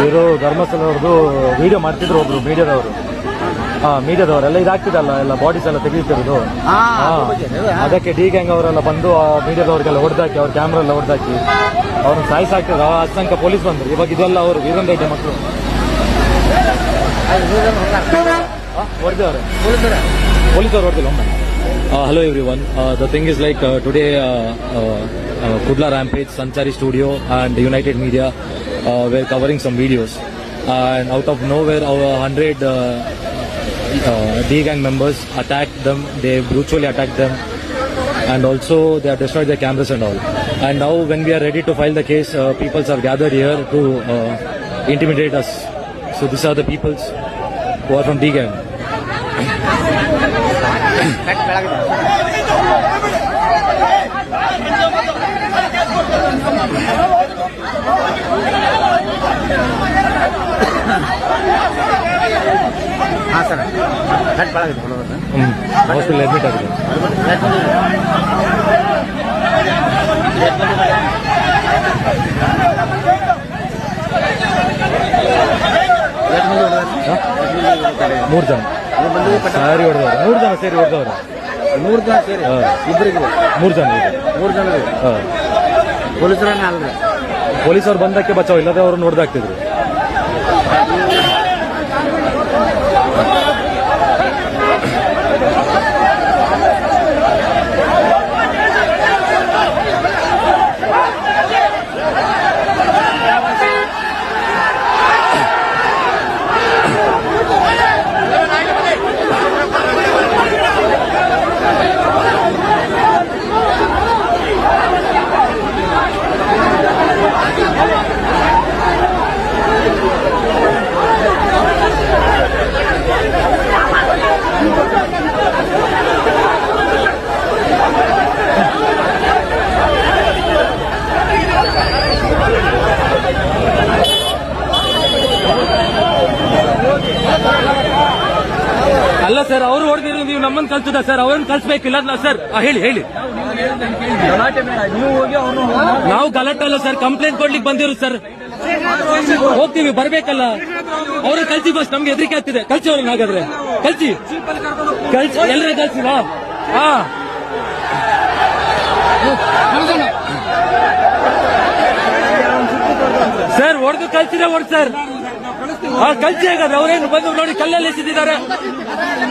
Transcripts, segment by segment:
ಇವರು ಧರ್ಮಸ್ಥಳವ್ರದ್ದು ವಿಡಿಯೋ ಮಾಡ್ತಿದ್ರು ಒಬ್ರು ಮೀಡಿಯಾದವರು ಮೀಡಿಯಾದವರೆಲ್ಲ ಇದಾಗ್ತಿದಲ್ಲ ಎಲ್ಲ ಬಾಡೀಸ್ ಎಲ್ಲ ತೆಗಿತಿರೋದು ಹಾ. ಅದಕ್ಕೆ ಡಿ ಗ್ಯಾಂಗ್ ಅವರೆಲ್ಲ ಬಂದು ಆ ಮೀಡಿಯಾದವ್ರಿಗೆಲ್ಲ ಹೊಡೆದಾಕಿ ಅವ್ರ ಕ್ಯಾಮ್ರಾ ಎಲ್ಲ ಹೊಡೆದಾಕಿ ಅವ್ರನ್ನ ಸಾಯಿಸಾಕ್ತಿದ್ರು. ಆ ತನಕ ಪೊಲೀಸ್ ಬಂದ್ರು. ಇವಾಗ ಇದೆಲ್ಲ ಅವರು ವೀರೇಂದ್ರ ರೆಡ್ಡಿ ಮಕ್ಕಳು. ಹೊಡೆದವ್ರೆ. ಪೊಲೀಸರು ಹೊಡೆದಿಲ್ಲ ಒಮ್ಮೆ. Hello everyone the thing is like today Kudla rampage Sanchari studio and united media were covering some videos and out of nowhere 100 uh, uh, D gang members attacked them they brutally attacked them and also they have destroyed their cameras and all. And now when we are ready to file the case uh, peoples have gathered here to uh, intimidate us. So these are the peoples who are from D gang sir. Cut ಬಾಳಾಗಿದೆ ಕೊಡೋದು hospital admit ಆಗಿದೆ. ಮೂರು ಜನ. ಸಾರಿ ಹೊಡೆದವ್ರು. ಮೂರು ಜನ ಸೇರಿ ಹೊಡೆದವ್ರು. ಮೂರು ಜನ ಸೇರಿ. ಇಬ್ಬರಿಗೆ ಮೂರು ಜನ ಇದೆ ಮೂರು ಜನ ಹಾಂ. ಪೊಲೀಸರನ್ನ ಅಲ್ಲ ಪೊಲೀಸರು ಬಂದಕ್ಕೆ ಬಚಾವ್ ಇಲ್ಲದೆ ಅವರು ಹೊಡೆದಾಕ್ತಿದ್ರು ಅಲ್ಲ ಸರ್ ನೀವು ನಮ್ಮನ್ನ ಕಲ್ಸದ ಸರ್, ಅವ್ರನ್ನ ಕಲ್ಸ್ಬೇಕಿಲ್ಲ ಸರ್ ಹೇಳಿ ಹೇಳಿ. ನಾವು ಗಲಾಟೆ ಅಲ್ಲ ಸರ್ ಕಂಪ್ಲೇಂಟ್ ಕೊಡ್ಲಿಕ್ಕೆ ಬಂದಿರು ಸರ್. ಹೋಗ್ತೀವಿ, ಬರ್ಬೇಕಲ್ಲ. ಅವ್ರ ಕಲ್ಸಿ ಬಸ್ ನಮ್ಗೆ ಹೆದರಿಕೆ ಆಗ್ತಿದೆ. ಕಲ್ಸಿ ಅವ್ರನ್ನ ಹಾಗಾದ್ರೆ. ಕಲ್ಸಿ. ಕಲ್ಸಿ ಎಲ್ಲರ ಕಲ್ಸಿವಾ ಹಾ. ಸರ್ ಹೊಡೆದು ಸರ್. ಆ ಕಲ್ಸಿ ಹಾಗಾದ್ರೆ ಅವ್ರೇನು ಬಂದು ನೋಡಿ ಕಲ್ಲಲ್ಲಿ ಎಸಿದ್ದಾರೆ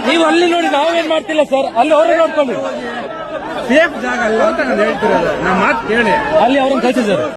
ನೀವು ಅಲ್ಲಿ ನೋಡಿ ನಾವೇನ್ ಮಾಡ್ತಿಲ್ಲ ಸರ್? ಅಲ್ಲಿ ಅವರೇ ನೋಡ್ಕೊಂಡು ಸೇಫ್ ಜಾಗ ಅಲ್ಲ ಅಂತ ನಾನು ಹೇಳ್ತಿರೋದು. ನಮ್ಮ ಮಾತು ಕೇಳಿ. ಅಲ್ಲಿ ಅವ್ರನ್ನ ಕಲ್ಸಿ ಸರ್